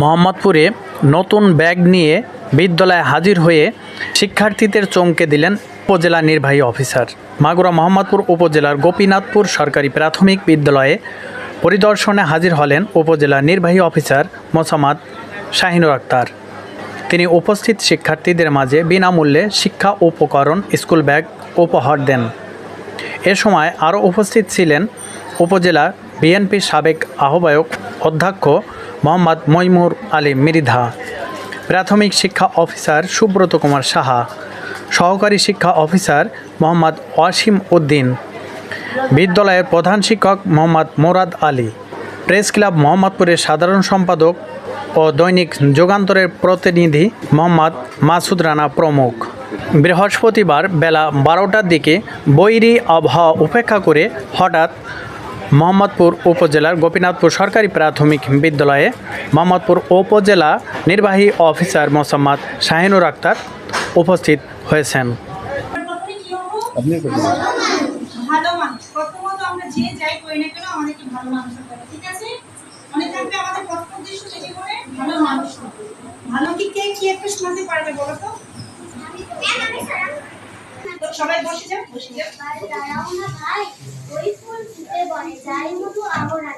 মোহাম্মদপুরে নতুন ব্যাগ নিয়ে বিদ্যালয়ে হাজির হয়ে শিক্ষার্থীদের চমকে দিলেন উপজেলা নির্বাহী অফিসার। মাগুরা মোহাম্মদপুর উপজেলার গোপীনাথপুর সরকারি প্রাথমিক বিদ্যালয়ে পরিদর্শনে হাজির হলেন উপজেলা নির্বাহী অফিসার মোসাম্মদ শাহিনুর আক্তার। তিনি উপস্থিত শিক্ষার্থীদের মাঝে বিনামূল্যে শিক্ষা উপকরণ, স্কুল ব্যাগ, উপহার দেন। এ সময় আরও উপস্থিত ছিলেন উপজেলা বিএনপির সাবেক আহ্বায়ক অধ্যক্ষ মোহাম্মদ মইমুর আলী মৃধা প্রাথমিক শিক্ষা অফিসার সুব্রত কুমার সাহা, সহকারী শিক্ষা অফিসার মোহাম্মদ ওয়াসিম উদ্দিন, বিদ্যালয়ের প্রধান শিক্ষক মোহাম্মদ মোরাদ আলী, প্রেস ক্লাব মোহাম্মদপুরের সাধারণ সম্পাদক ও দৈনিক যুগান্তরের প্রতিনিধি মোহাম্মদ মাসুদ রানা প্রমুখ। বৃহস্পতিবার বেলা বারোটার দিকে বৈরী আবহাওয়া উপেক্ষা করে হঠাৎ মোহাম্মদপুর উপজেলার গোপীনাথপুর সরকারি প্রাথমিক বিদ্যালয়ে মোহাম্মদপুর উপজেলা নির্বাহী অফিসার মোসাম্মদ শাহিনুর আক্তার উপস্থিত হয়েছেন। প্রথমে কি হব আপনি করবেন। ভালো মানুষ। প্রথমত আমরা যে যাই করি না কেন আমাদেরকে ভালো মানুষ হবে ঠিক আছে? মনে থাকবে আমাদের প্রথম উদ্দেশ্য যে জীবনে ভালো মানুষ হবে। ভালো কি কে কি একটা শোনাতে পারবে বলো তো? তো সবাই বসে যাও বসে যাও। 然后呢